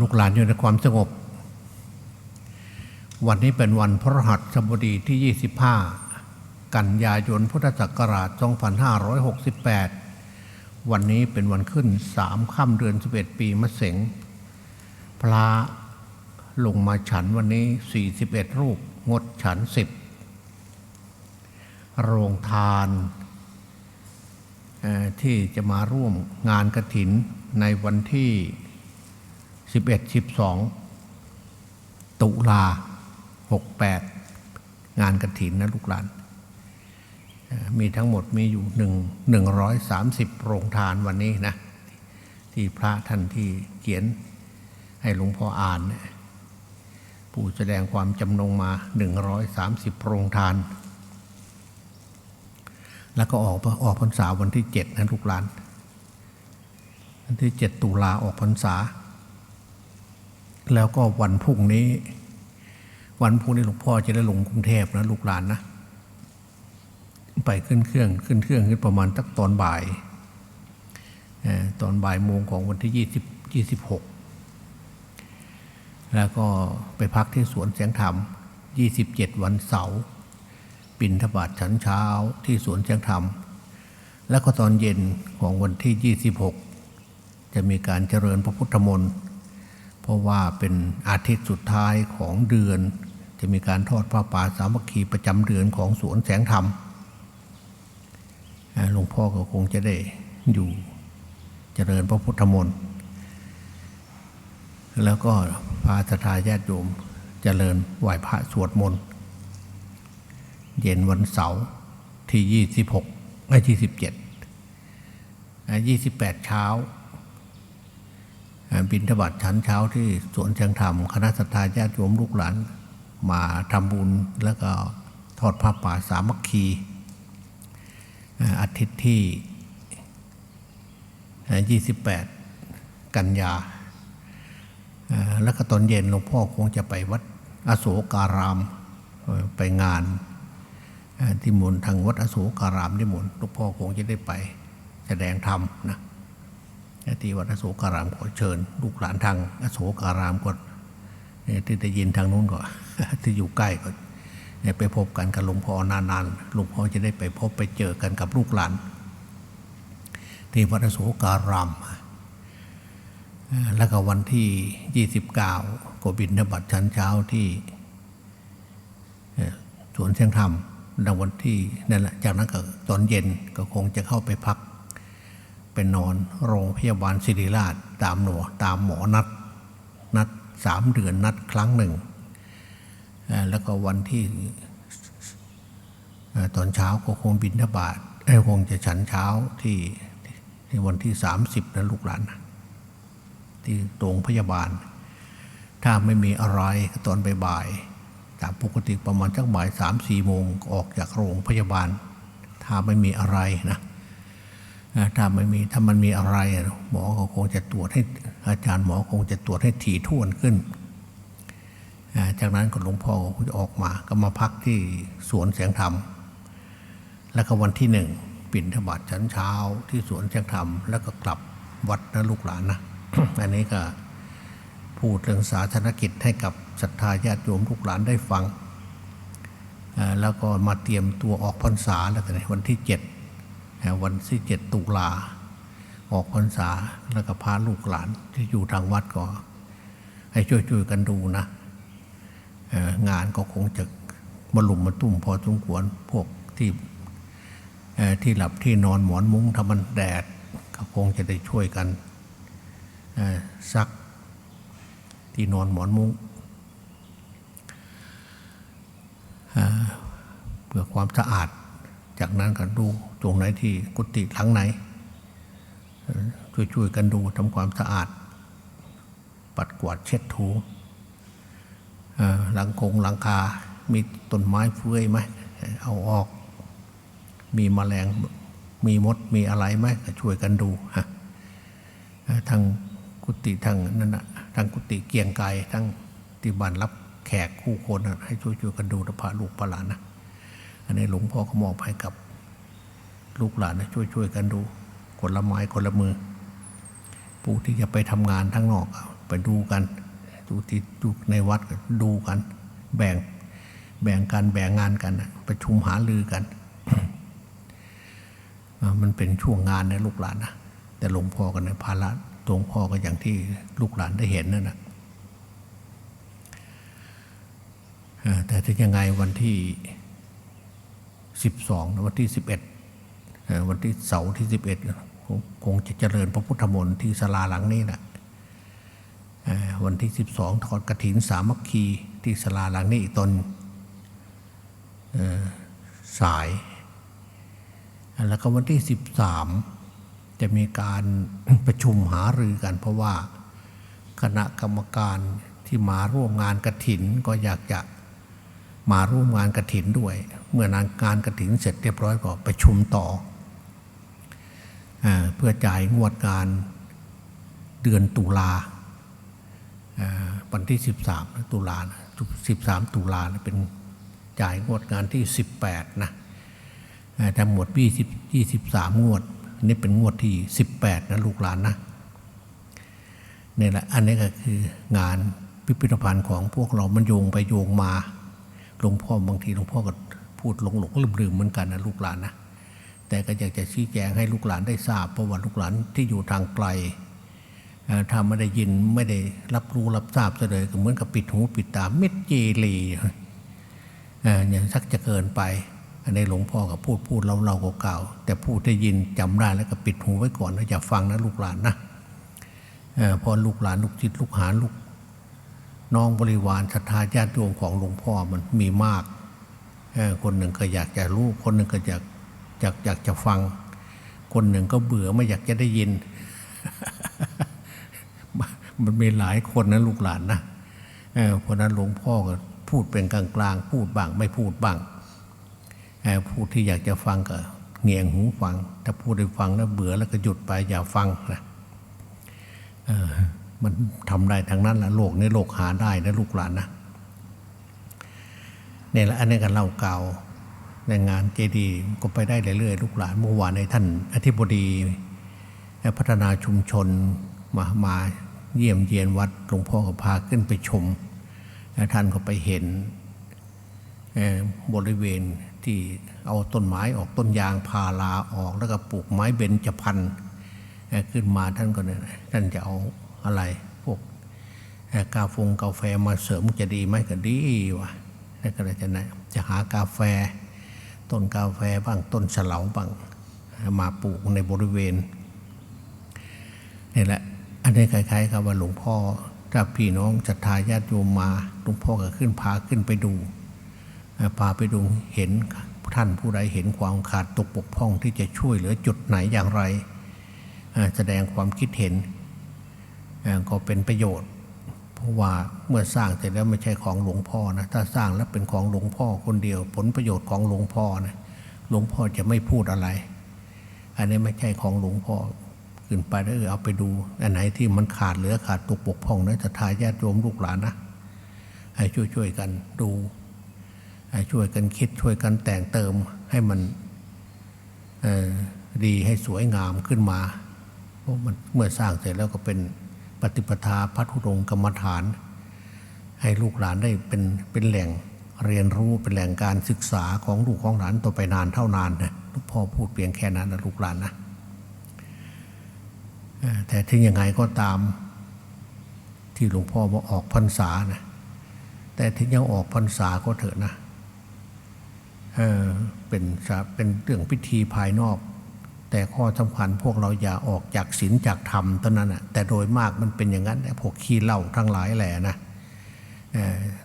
ลูกหลานอยู่ในความสงบ วันนี้เป็นวันพฤหัสบดีที่ 25 กันยายนพุทธศักราช 2568 วันนี้เป็นวันขึ้นสามค่ำเดือน 11 ปีมะเสงพระลงมาฉันวันนี้ 41 รูป งดฉัน 10 โรงทานที่จะมาร่วมงานกระถินในวันที่ 11 12ตุลา68งานกระถินนะลูกหลาน มีทั้งหมดมีอยู่หนึ่งหนึ่งร้อยสามสิบโรงทานวันนี้นะ ที่พระท่านที่เขียนให้หลวงพ่ออ่านเนี่ยผู้แสดงความจำนงมา 130โรงทาน แล้วก็ออกออกพรรษาวันที่เจ็ดนะลูกหลาน วันที่เจ็ดตุลาออกพรรษา แล้วก็วันพรุ่งนี้ วันพรุ่งนี้หลวงพ่อจะได้ลงกรุงเทพนะลูกหลานนะไปขึ้นเครื่องขึ้นเครื่องขึ้นประมาณตักตอนบ่ายตอนบ่ายโมงของวันที่ยี่สิบยี่สิบหกแล้วก็ไปพักที่สวนเสียงธรรมยี่สิบเจ็ดวันเสาร์ปินทบาทฉันเช้าที่สวนเสียงธรรม แล้วก็ตอนเย็นของวันที่26จะมีการเจริญพระพุทธมนต์ เพราะว่าเป็นอาทิตย์สุดท้ายของเดือน จะมีการทอดผ้าป่าสามัคคีประจำเดือนของสวนแสงธรรมหลวงพ่อก็คงจะได้อยู่เจริญพระพุทธมนต์แล้วก็พาสทาญาติโยมเจริญไหว้พระสวดมนต์เย็นวันเสาร์ที่ 26ไอ้ที่ 17 28 เช้าอ่า บินทบาทชั้นเช้าที่สวนเชียงธรรมคณะสัตยาญาติโยมลูกหลาน มาทำบุญแล้วก็ทอดผ้าป่าสามัคคีอาทิตย์ที่อ่า28 กันยา แล้วก็ตอนเย็นหลวงพ่อคงจะไปวัดอโศการามไปงานที่มนต์ทางวัดอโศการามที่มนต์หลวงพ่อคงจะได้ไปแสดงธรรมนะ ที่วัดอโศการามขอเชิญ ลูกหลานทางอโศการามก็เอ่อที่ได้ยินทางนู้นก็ที่อยู่ใกล้ก็เนี่ยไปพบกันกับหลวงพ่อนานๆหลวงพ่อจะได้ไปพบไปเจอกันกับลูกหลาน ที่วัดอโศการามแล้วก็วันที่ 29 ก็บินทบัตชั้นเช้าที่สวนเชียงธรรมในวันที่นั่นแหละจากนั้นก็ตอนเย็นก็คงจะเข้าไปพัก เป็นนอนโรงพยาบาลศิริราชตามหนอตามหมอนัด นัดสามเดือนนัดครั้งหนึ่ง แล้วก็วันที่ตอนเช้าก็คงบินทบาทเอ้คงจะฉันเช้าที่ที่วันที่ 30นะลูกหลานที่โรงพยาบาล ถ้าไม่มีอะไรตอนบ่ายๆตามปกติประมาณสักบ่ายสามสี่โมงออกจากโรงพยาบาล ถ้าไม่มีอะไรนะ ถ้าไม่มีถ้ามันมีอะไร หมอก็คงจะตรวจให้อาจารย์หมอคงจะตรวจให้ถี่ถ้วนขึ้น จากนั้นก็หลวงพ่อก็จะออกมาก็มาพักที่สวนเสียงธรรม แล้วก็วันที่หนึ่งปิ่นธบัตชั้นเช้าที่สวนเชียงธรรม แล้วก็กลับวัดนะลูกหลานนะอันนี้ก็พูดเรื่องสาธารณกิจให้กับศรัทธาญาติโยมลูกหลานได้ฟัง แล้วก็มาเตรียมตัวออกพรรษาแล้วกันในวันที่เจ็ด วันที่เจ็ดตุลา ออกพรรษาแล้วก็พาลูกหลานที่อยู่ทางวัดก็ ให้ช่วยๆกันดูนะงานก็คงจะมาลุมมาตุ้มพอสมควรพวกที่ที่หลับที่นอนหมอนมุ้งถ้ามันแดดก็คงจะได้ช่วยกันซักที่นอนหมอนมุ้งเพื่อความสะอาด จากนั้นก็ดูตรงไหนที่กุฏิหลังไหน ช่วยๆกันดูทำความสะอาด ปัดกวาดเช็ดถูหลังคงหลังคา มีต้นไม้เฟื้อยไหมเอาออก มีแมลงมีมดมีอะไรไหมช่วยกันดูฮะทางกุฏิทางนั่นนะทางกุฏิเกียงไกรทั้งที่บ้านรับแขกคู่คนให้ช่วยช่วยๆกันดูนะพาลูกพาหลานนะ อันนี้หลวงพ่อก็มอบให้กับ ลูกหลานนะช่วยช่วยๆกันดูคนละไม้คนละมือผู้ที่จะไปทำงานทั้งนอกไปดูกันดูที่ดูในวัดดูกัน แบ่งแบ่งกันแบ่งงานกันประชุมหารือกัน มันเป็นช่วงงานนะลูกหลานนะแต่หลวงพ่อกันในภาระหลวงพ่อก็อย่างที่ลูกหลานได้เห็นนั่นนะแต่ถึงยังไงวันที่ สิบสองวันที่สิบเอ็ดวันที่เสาร์ที่สิบเอ็ดคงจะเจริญพระพุทธมนต์ที่ศาลาหลังนี้นะวันที่สิบสองทอดกระถินสามัคคีที่ศาลาหลังนี้อีกตนสาย แล้วก็วันที่ 13 จะมีการประชุมหารือกัน เพราะว่าคณะกรรมการที่มาร่วมงานกระถินก็อยากจะมาร่วมงานกระถินด้วย เมื่อนงานกระถินเสร็จเรียบร้อยก็ประชุมต่ออเพื่อจ่ายงวดงานเดือนตุลาวันที่ 13 ตุลานะ13 ตุลานะเป็นจ่ายงวดงานที่ 18นะเอ่อทั้งหมด20 23 งวด นี่เป็นงวดที่ 18 นะลูกหลานนะนี่แหละอันนี้ก็คืองานพิพิธภัณฑ์ของพวกเรา มันโยงไปโยงมา หลวงพ่อบางทีหลวงพ่อก็ พูดหลงหลงลืมลืมๆเหมือนกันนะลูกหลานนะแต่ก็อยากจะชี้แจงให้ลูกหลานได้ทราบเพราะว่าลูกหลานที่อยู่ทางไกลเอ่อถ้าไม่ได้ยินไม่ได้รับรู้รับทราบเสยเลยก็เหมือนกับปิดหูปิดตาเม็ดเจลีเอ่ย่างสักจะเกินไป อันนี้หลวงพ่อก็พูดพูดเราเราเก่าๆแต่พูดได้ยินจำได้แล้วก็ปิดหูไว้ก่อนนะอย่าฟังนะลูกหลานนะพอลูกหลานลูกจิตลูกหาลูกน้องบริวารศรัทธาญาติโยมของหลวงพ่อมันมีมาก คนหนึ่งก็อยากจะรู้ คนหนึ่งก็อยากอยากอยากจะฟัง คนหนึ่งก็เบื่อไม่อยากจะได้ยิน มันมีหลายคนนะลูกหลานนะเพราะนั้นหลวงพ่อก็พูดเป็นกลางๆ พูดบ้างไม่พูดบ้างพูดที่อยากจะฟังก็เงียงหูฟัง ถ้าพูดได้ฟังแล้วเบื่อแล้วก็หยุดไปอย่าฟังนะมันทำได้ทั้งนั้นแหละโลกนี้โลกหาได้นะลูกหลานนะ นี่ยแหละอันนี้กันเล่าเก่าในงานเจดีก็ไปได้เรื่อยๆลูกหลานเมื่อวานในท่านอธิบดีพัฒนาชุมชนมามาเยี่ยมเยียนวัดหลวงพ่อก็พาขึ้นไปชมแล้วท่านก็ไปเห็นบริเวณที่เอาต้นไม้ออกต้นยางพาราออกแล้วก็ปลูกไม้เบญจพรรณขึ้นมาท่านก็เนี่ยท่านจะเอาอะไรพวกกาฟงกาแฟมาเสริมจะดีไหมก็ดีวะแล้วก็เลยจะนะจะหากาแฟ ต้นกาแฟบ้างต้นเฉลาบ้างมาปลูกในบริเวณนี่แหละอันนี้คล้ายๆกับว่าหลวงพ่อถ้าพี่น้องศรัทธาญาติโยมมาหลวงพ่อก็ขึ้นพาขึ้นไปดูพาไปดูเห็นท่านผู้ใดเห็นความขาดตกบกพร่องที่จะช่วยเหลือจุดไหนอย่างไร แสดงความคิดเห็นก็เป็นประโยชน์ เพราะว่าเมื่อสร้างเสร็จแล้วไม่ใช่ของหลวงพ่อนะถ้าสร้างแล้วเป็นของหลวงพ่อคนเดียว ผลประโยชน์ของหลวงพ่อนะหลวงพ่อจะไม่พูดอะไร อันนี้ไม่ใช่ของหลวงพ่อขึ้นไปแล้วเออเอาไปดูอันไหนที่มันขาดเหลือขาดตกบกพร่องนะจะทายาติโยมลูกหลานนะให้ช่วยๆกันดูให้ช่วยกันคิดช่วยกันแต่งเติมให้มันดีให้สวยงามขึ้นมาเพราะมันเมื่อสร้างเสร็จแล้วก็เป็น ปฏิปทาพัฒรงกรรมฐาน ให้ลูกหลานได้เป็นเป็นแหล่งเรียนรู้เป็นแหล่งการศึกษาของลูกของหลานต่อไปนานเท่านานนะลูกพ่อพูดเพียงแค่นั้นนะลูกหลานนะแต่ถึงยังไงก็ตามที่หลวงพ่อว่าออกพรรษานะแต่ถึงยังออกพรรษาก็เถอะนะเออเป็นเป็นเรื่องพิธีภายนอก แต่ข้อสำคัญพวกเราอย่าออกจากศีลจากธรรมเท่านั้นนะแต่โดยมากมันเป็นอย่างนั้นแหละพวกขี้เหล้าทั้งหลายแหละนะ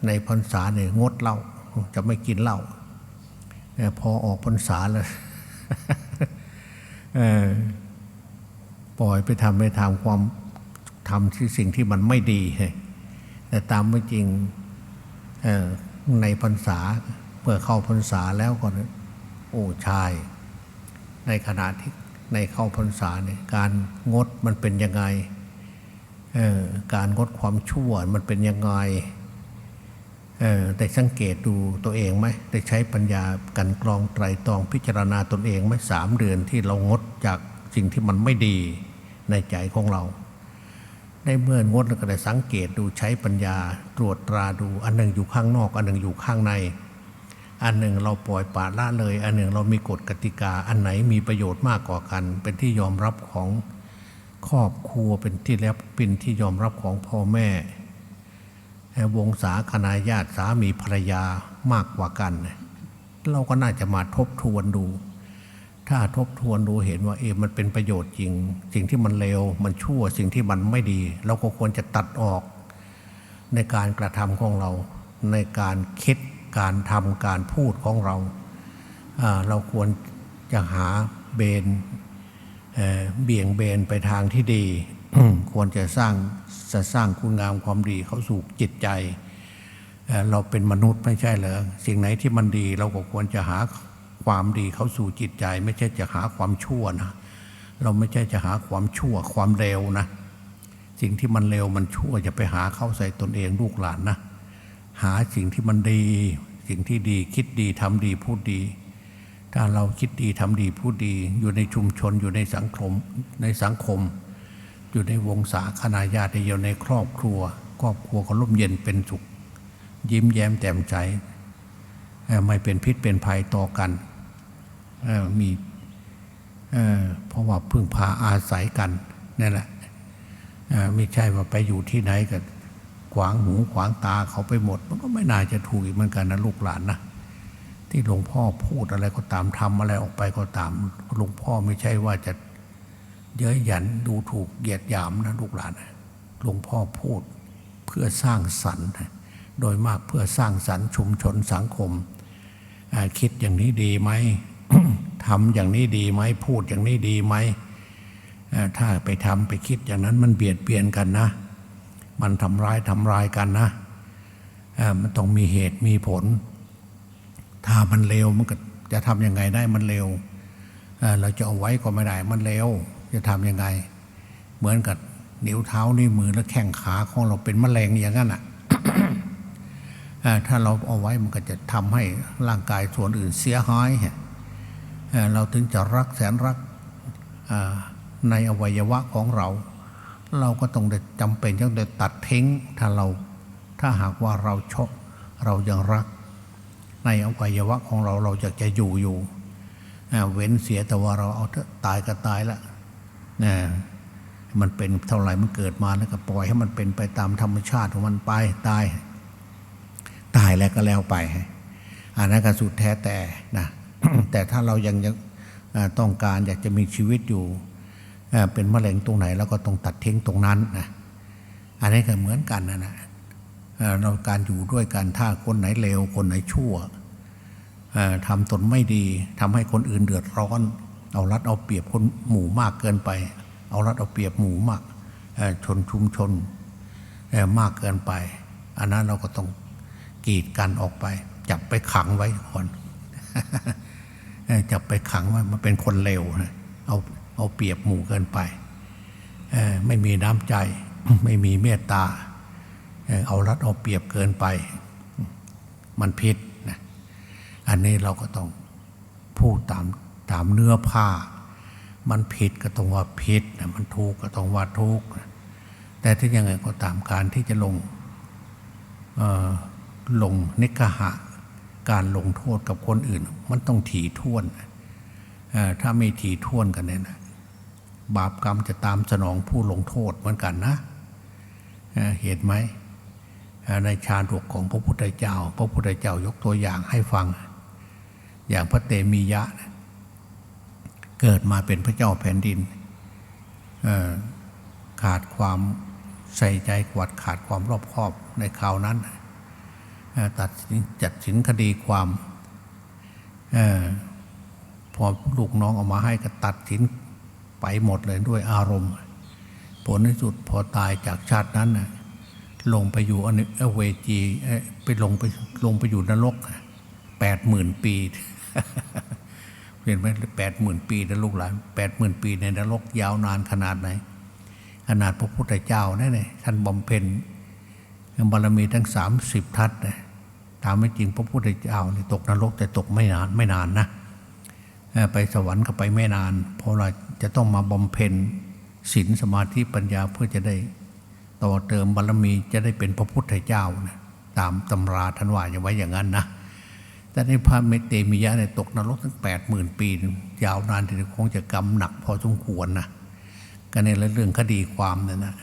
ในพรรษาเนี่ยงดเหล้าจะไม่กินเหล้าพอออกพรรษาแล้วปล่อยไปทำไปทำความทำที่สิ่งที่มันไม่ดีแต่ตามไม่จริงในพรรษาเมื่อเข้าพรรษาแล้วก็โอ้ชาย ในขณะที่ในเข้าพรรษาเนี่ยการงดมันเป็นยังไงการงดความชั่วมันเป็นยังไงเอ่อได้สังเกตดูตัวเองไหมได้ใช้ปัญญากันกรองไตรตรองพิจารณาตนเองไหมสามเดือนที่เรางดจากสิ่งที่มันไม่ดีในใจของเรา ได้เมื่องดแล้วก็ได้สังเกตดูใช้ปัญญาตรวจตราดูอันหนึ่งอยู่ข้างนอก อันหนึ่งอยู่ข้างใน อันหนึ่งเราปล่อยปละละเลย อันหนึ่งเรามีกฎกติกา อันไหนมีประโยชน์มากกว่ากัน เป็นที่ยอมรับของครอบครัวเป็นที่แล้วเป็นที่ยอมรับของพ่อแม่วงศาคณาญาติสามีภรรยามากกว่ากัน เราก็น่าจะมาทบทวนดู ถ้าทบทวนดูเห็นว่าเออมันเป็นประโยชน์จริง สิ่งที่มันเลวมันชั่วสิ่งที่มันไม่ดี เราก็ควรจะตัดออก ในการกระทำของเราในการคิด การทำการพูดของเราอ่าเราควรจะหาเบนเอ่อเบี่ยงเบนไปทางที่ดี ควรจะสร้างจะสร้างคุณงามความดีเข้าสู่จิตใจเอ่อเราเป็นมนุษย์ไม่ใช่เหรอสิ่งไหนที่มันดีเราก็ควรจะหาความดีเข้าสู่จิตใจ ไม่ใช่จะหาความชั่วนะ เราไม่ใช่จะหาความชั่วความเร็วนะ สิ่งที่มันเร็วมันชั่วอย่าไปหาเข้าใส่ตนเองลูกหลานนะ หาสิ่งที่มันดี สิ่งที่ดีคิดดีทำดีพูดดี ถ้าเราคิดดีทำดีพูดดี อยู่ในชุมชนอยู่ในสังคมในสังคม อยู่ในวงศาคณาญาติอยู่ในครอบครัว ครอบครัวก็ร่มเย็นเป็นสุข ยิ้มแย้มแจ่มใสไม่เป็นพิษเป็นภัยต่อกันมีเพราะว่าพึ่งพาอาศัยกันนั่นแหละไม่ใช่ว่าไปอยู่ที่ไหนก็ ขวางหูขวางตาเขาไปหมด มันก็ไม่น่าจะถูกอีกเหมือนกันนะลูกหลานนะที่หลวงพ่อพูดอะไรก็ตามทำอะไรออกไปก็ตามหลวงพ่อไม่ใช่ว่าจะเย้ยหยันดูถูกเหยียดหยามนะลูกหลานนะหลวงพ่อพูดเพื่อสร้างสรรค์โดยมากเพื่อสร้างสรรค์ชุมชนสังคม คิดอย่างนี้ดีไหมทำอย่างนี้ดีไหมพูดอย่างนี้ดีไหมถ้าไปทำไปคิดอย่างนั้นมันเบียดเบียนกันนะ มันทำร้ายทำลายกันนะมันต้องมีเหตุมีผล ถ้ามันเร็วมันก็จะทำยังไงได้มันเร็วเเราจะเอาไว้ก็ไม่ได้มันเร็ว จะทำยังไง เหมือนกับนิ้วเท้านิ้วมือและแข้งขาของเราเป็นมะเร็งอย่างนั้นอะถ้าเราเอาไว้มันก็จะทำให้ร่างกายส่วนอื่นเสียหายเเราถึงจะรักแสนรักในอวัยวะของเรา เราก็ต้องได้จำเป็นต้องตัดทิ้งถ้าเราถ้าหากว่าเราชอบเรายังรัก ในอวัยวะของเราเราอยากจะอยู่อยู่เว้นเสียแต่ว่าเราเอาตายก็ตายละนะมันเป็นเท่าไหร่มันเกิดมาแล้วก็ปล่อยให้มันเป็นไปตามธรรมชาติของมันไปตาย ตายแล้วก็แล้วไปอันนั้นก็สุดแท้แต่นะแต่ถ้าเรายังยังต้องการอยากจะมีชีวิตอยู่ เป็นมะเร็งตรงไหนเราก็ต้องตัดทิ้งตรงนั้นนะอันนี้ก็เหมือนกันนะนะเราการอยู่ด้วยกันถ้าคนไหนเลวคนไหนชั่วทำตนไม่ดีทำให้คนอื่นเดือดร้อน เอารัดเอาเปรียบคนหมู่มากเกินไป เอารัดเอาเปรียบหมู่มากชนชุมชนมากเกินไป อันนั้นเราก็ต้องกีดกันออกไป จับไปขังไว้ก่อนจับไปขังไว้มันเป็นคนเลวนะเอา เอาเปรียบหมู่เกินไป ไม่มีน้ำใจ ไม่มีเมตตา เอารัดเอาเปรียบเกินไป มันพิษนะอันนี้เราก็ต้องพูดตามตามเนื้อผ้า มันผิดก็ต้องว่าผิดนะมันถูกก็ต้องว่าถูกนะแต่ที่ยังไงก็ตามการที่จะลงลงนิกหะ การลงโทษกับคนอื่น มันต้องถี่ถ้วน ถ้าไม่ถี่ถ้วนกันเนี่ยนะ บาปกรรมจะตามสนองผู้ลงโทษเหมือนกันนะเห็นไหมในชาดกของพระพุทธเจ้า พระพุทธเจ้ายกตัวอย่างให้ฟัง อย่างพระเตมียะ เกิดมาเป็นพระเจ้าแผ่นดิน ขาดความใส่ใจกวดขาดความรอบคอบในคราวนั้น ตัดจัดสินคดีความอพอลูกน้องออกมาให้ก็ตัดสิน ไปหมดเลยด้วยอารมณ์ ผลที่สุดพอตายจากชาตินั้นนะลงไปอยู่อเอเวจีไปลงไปลงไปอยู่นรกแปดหมื่นปีเห็นไหมแปดหมื่นปีนะลูกหลานแปดหมื่นปีในนรกยาวนานขนาดไหน ขนาดพระพุทธเจ้านั่นเองท่านบำเพ็ญบารมีทั้งสามสิบทัศน์นะตามไม่จริงพระพุทธเจ้านี่ตกนรกแต่ตกไม่นานไม่นานนะไปสวรรค์ก็ไปไม่นานเพราะเรา จะต้องมาบำเพ็ญศีลสมาธิปัญญาเพื่อจะได้ต่อเติมบารมีจะได้เป็นพระพุทธเจ้านะตามตำราท่านว่าอย่าไว้อย่างนั้นนะ แต่ในพระเมตเตมิยะเนี่ยตกนรกตั้งแปดหมื่นปี ยาวนานทีเดียวคงจะกำหนักพอสมควรนะก็ในเรื่องคดีความนั่นนะ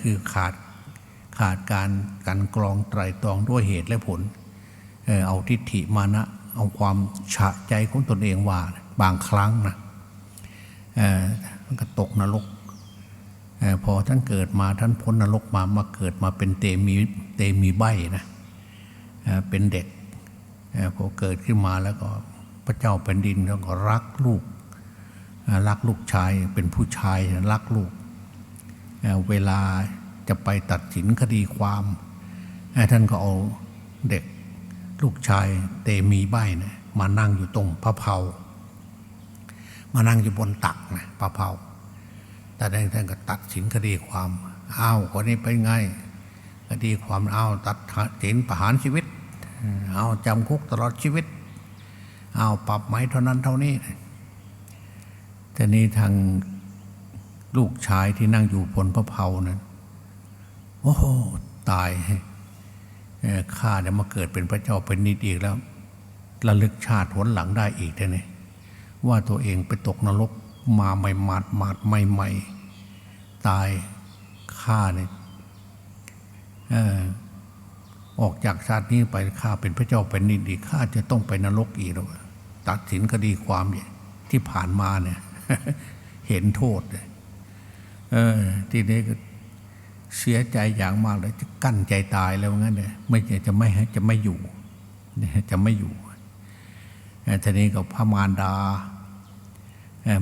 คือขาดขาดการการกรองไตรตรองด้วยเหตุและผล เอาทิฏฐิมานะ เอาความฉะใจของตนเองว่าบางครั้งนะ มันก็ตกนรกอพอท่านเกิดมาท่านพ้นนรกมามาเกิดมาเป็นเตมีเตมีใบนะเป็นเด็กอพอเกิดขึ้นมาแล้วก็พระเจ้าแผ่นดินแล้วก็รักลูกรักลูกชายเป็นผู้ชายรักลูกเเวลาจะไปตัดสินคดีความท่านก็เอาเด็กลูกชายเตมีใบนะมานั่งอยู่ตรงพระเพา มานั่งอยู่บนตักนะพระเพาแต่ท่านท่านก็ตัดสินคดีความอ้าวคนนี้ไปนไงคดีความอ้าวตัดสินประหารชีวิตเอาจำคุกตลอดชีวิต เอาปรับไหมเท่านั้นเท่านี้แต่นี้ทางลูกชายที่นั่งอยู่บนพระเพานั้นโอ้โหตายข้าเนี่ยมาเกิดเป็นพระเจ้าเป็นนิดอีกแล้วระลึกชาติหนหลังได้อีกแต่นี่ ว่าตัวเองไปตกนรกมาใหม่หมาดหมาดใหม่ๆ ตายข้าเนี่ยออกจากชาตินี้ไปข้าเป็นพระเจ้าเป็นนินดีข้าจะต้องไปนรกอีกแล้วตัดสินคดีความที่ผ่านมาเนี่ย เห็นโทษเลยทีนี้ก็เสียใจอย่างมากเลยจะกั้นใจตายแล้วงั้นเนี่ยไม่จะไม่จะไม่อยู่จะไม่อยู่ทีนี้ก็พระมารดา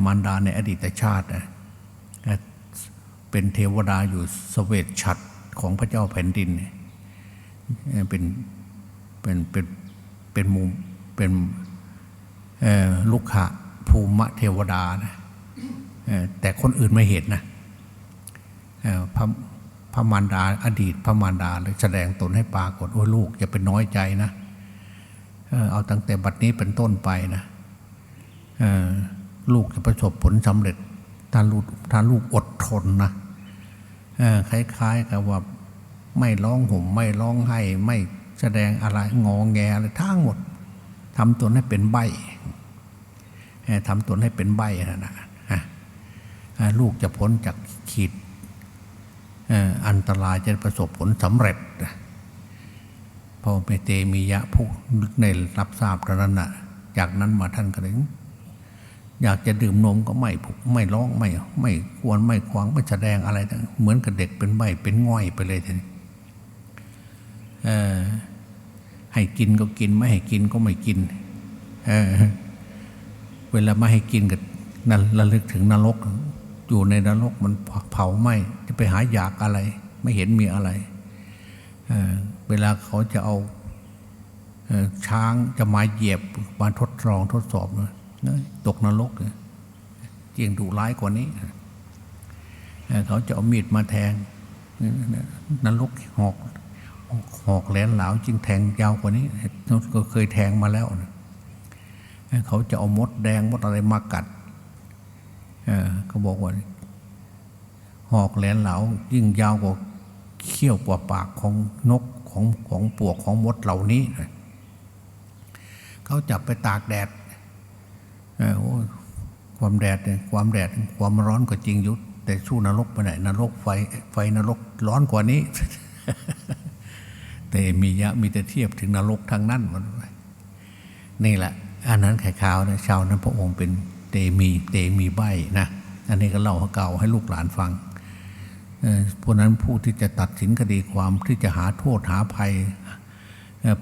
มารดาในอดีตชาติ เป็นเทวดาอยู่สเวตฉัตรของพระเจ้าแผ่นดิน เป็นเป็นเป็นเป็นมุมเป็นลูกขะภูมิเทวดานะแต่คนอื่นไม่เห็นนะพระพระมารดาอดีตพระมารดาเลยแสดงตนให้ปรากฏว่าลูกอย่าเป็นน้อยใจนะเอาตั้งแต่บัดนี้เป็นต้นไปนะ ลูกจะประสบผลสำเร็จถ้าลูกถ้าลูกอดทนนะคล้ายๆกับว่าไม่ร้องห่มไม่ร้องไห้ไม่แสดงอะไรงอแงอะไรทั้งหมดทำตนให้เป็นใบทำตนให้เป็นใบนะนะลูกจะพ้นจากขีดอันตรายจะประสบผลสำเร็จพอเมเตมียะผู้ในรับทราบเท่านั้นนะจากนั้นมาท่านก็เลย อยากจะดื่มนมก็ไม่ไม่ร้องไม่ไม่ควรไม่ควางไม่แสดงอะไรทั้งเหมือนกับเด็กเป็นใบเป็นง่อยไปเลยทีนี้ให้กินก็กินไม่ให้กินก็ไม่กินเเวลาไม่ให้กินก็นั่นระลึกถึงนรก อยู่ในนรกมันเผาไหมจะไปหาอยากอะไร ไม่เห็นมีอะไรเเวลาเขาจะเอาเอช้างจะมาเหยียบมาทดลองทดสอบนะนะ ตกนรกเลยเจียงดุร้ายกว่านี้ เขาจะเอามีดมาแทงนรกหอกหอกแหลนเหลาจึงแทงยาวกว่านี้ก็เคยแทงมาแล้วนะเขาจะเอามดแดงมดอะไรมากัดเขาบอกว่าหอกแหลนเหลายิ่งยาวกว่าเขี้ยวกว่าปากของนกของของปวกของมดเหล่านี้ เขาจับไปตากแดด ความแดดเนี่ยความแดดความร้อนก็จริงยุทแต่สู้นรกไปไหนนรกไฟไฟนรกร้อนกว่านี้ แต่มียะมีแต่เทียบถึงนรกทางนั้นมันนี่แหละ อันนั้นไข่ขาวนะชาวนั้นพระองค์เป็นเตมีเตมีใบนะอันนี้ก็เล่าเก่าให้ลูกหลานฟังเพราะนั้นผู้ที่จะตัดสินคดีความที่จะหาโทษหาภัย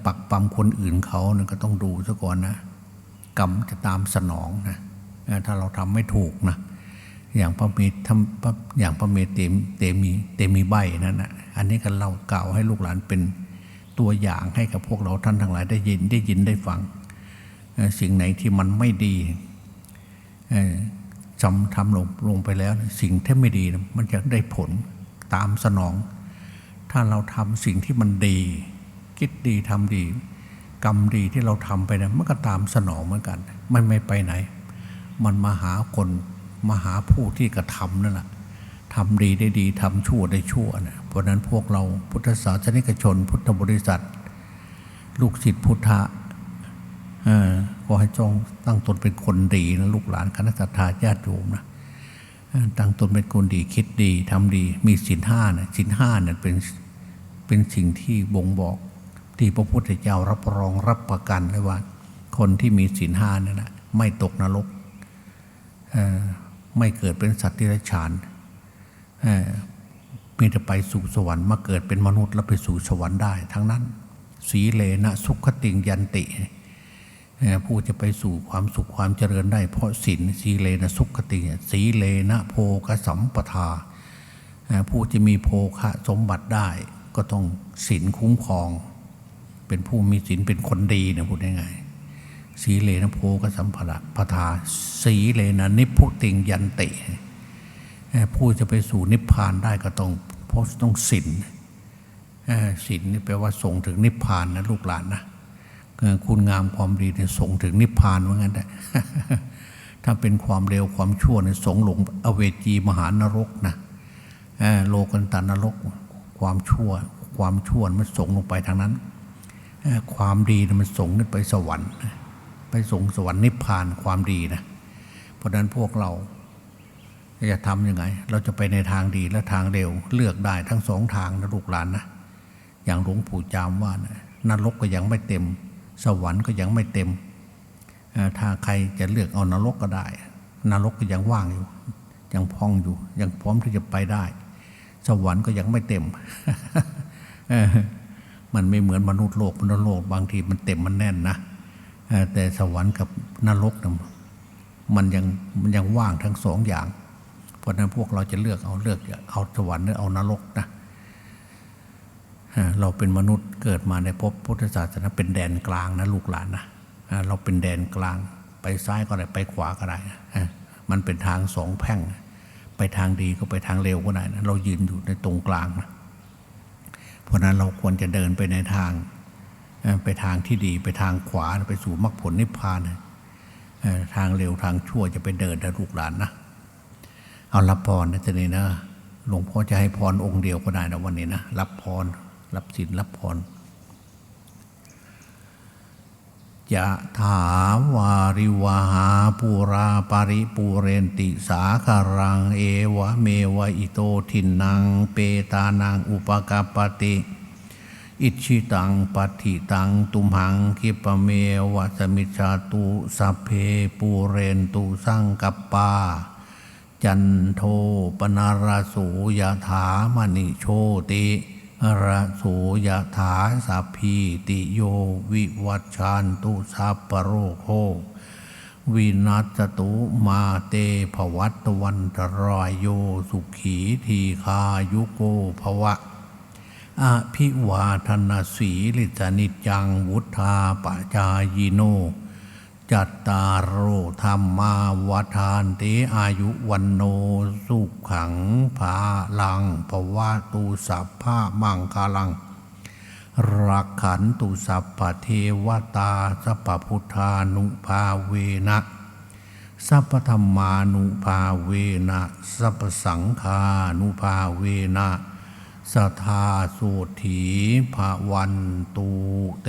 ปักปั๊มคนอื่นเขาเนี่ยก็ต้องดูซะก่อนนะ กรรมจะตามสนองนะถ้าเราทำไม่ถูกนะอย่างพระเมตทำพระอย่างพระเมตเตมเตมีเตมีใบนั่นนะอันนี้ก็เล่ากล่าวให้ลูกหลานเป็นตัวอย่างให้กับพวกเราท่านทั้งหลายได้ยินได้ยินได้ฟัง สิ่งไหนที่มันไม่ดีจำทำลงลงไปแล้ว สิ่งที่ไม่ดีมันจะได้ผลตามสนอง ถ้าเราทำสิ่งที่มันดี คิดดีทำดี กรรมดีที่เราทำไปนะมันก็ตามสนองเหมือนกันไม่ไม่ไปไหน มันมาหาคนมาหาผู้ที่กระทำนั่นแหละทำดีได้ดีทำชั่วได้ชั่วนะเพราะนั้นพวกเราพุทธศาสนิกชน พุทธบริษัท ลูกศิษย์พุทธะเออก็ให้จงตั้งตนเป็นคนดีนะลูกหลานคณะสัตยาญาติโยมนะตั้งตนเป็นคนดีคิดดีทำดีมีศีลห้านะศีลห้าเนี่ยเป็นเป็นสิ่งที่บ่งบอก ที่พระพุทธเจ้ารับรองรับประกันเลยว่า คนที่มีศีลห้าเนี่ยนะไม่ตกนรกไม่เกิดเป็นสัตว์ที่ไร้ฉานมีแต่ไปสู่สวรรค์มาเกิดเป็นมนุษย์แล้วไปสู่สวรรค์ได้ ทั้งนั้น สีเลนะสุขติงยันติผู้จะไปสู่ความสุขความเจริญได้ เพราะศีลสีเลนะสุขติงสีเลนะโพกสัมปทาผู้จะมีโภคะสมบัติได้ ก็ต้องศีลคุ้มครอง เป็นผู้มีศีลเป็นคนดีนะพูดง่ายๆสีเลนะโพกสัมปทาปทาสีเลนะนิพุติงยันติเอ่อผู้จะไปสู่นิพพานได้ก็ต้องเพราะต้องศีลศีลนี่แปลว่าส่งถึงนิพพานนะลูกหลานนะคุณงามความดีเนี่ยส่งถึงนิพพานว่างั้นได้ถ้าเป็นความเร็วความชั่วเนี่ยส่งลงอเวจีมหานรกนะโลกันตานรก ความชั่ว ความชั่วมันส่งลงไปทางนั้น ความดีมันส่งขึ้นไปสวรรค์ ไปส่งสวรรค์นิพพานความดีนะ เพราะนั้นพวกเราจะทำยังไง เราจะไปในทางดีและทางเร็วเลือกได้ทั้งสองทางนะลูกหลานนะอย่างหลวงปู่จามว่านะนรกก็ยังไม่เต็ม สวรรค์ก็ยังไม่เต็มถ้าใครจะเลือกเอานรกก็ได้ นรกก็ยังว่างอยู่ ยังพองอยู่ ยังพร้อมที่จะไปได้ สวรรค์ก็ยังไม่เต็ม มันไม่เหมือนมนุษย์โลกมนุษย์โลกบางทีมันเต็มมันแน่นนะแต่สวรรค์กับนรกนะมันยังมันยังว่างทั้งสองอย่าง เพราะนั้นพวกเราจะเลือกเอาเลือกเอาสวรรค์หรือเอานรกนะเราเป็นมนุษย์เกิดมาในภพพุทธศาสนาเป็นแดนกลางนะลูกหลานนะเราเป็นแดนกลาง ไปซ้ายก็ได้ไปขวาก็ได้มันเป็นทางสองแพ่ง ไปทางดีก็ไปทางเร็วก็ได้นะเรายืนอยู่ในตรงกลางนะ เพราะนั้นเราควรจะเดินไปในทางไปทางที่ดีไปทางขวาไปสู่มรรคผลนิพพานทางเร็วทางชั่วจะไปเดินนะลูกหลานนะเอารับพรนะเจนี้นะหลวงพ่อจะให้พรองค์เดียวก็ได้นะวันนี้นะรับพรรับศีลรับพร ยะถาวาริวหาปูราปาริปูเรนติสาคารัง เอวะเมวะอิโตทินัง เปตานังอุปกาปติ อิชิตังปัฏฐิตังตุมหังคิปเมวะสมิจจาตุสัพเพปูเรนตุสังกัปปา จันโทปนาราสูยะถามณิโชติ ระโสูยถาสัพพีติโยวิวัชานตุสัพปโรโควินัสตุมาเตภวัตวันตรายโยสุขีทีคายุโกภวะอภิวาทนาสีลิจนิจจังวุธาปจายโน จัตตารโอธรรมาวทานเตอายุวันโนสุขังภาลังภวะตูสัพพะมังคาลัง รักขันตุสัพพเทวตาสัพพุทธานุภาเวนะสัพพธรรมานุภาเวนะสัพพสังฆานุภาเวนะสทธาโสุถีภาวันตูเต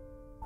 ื่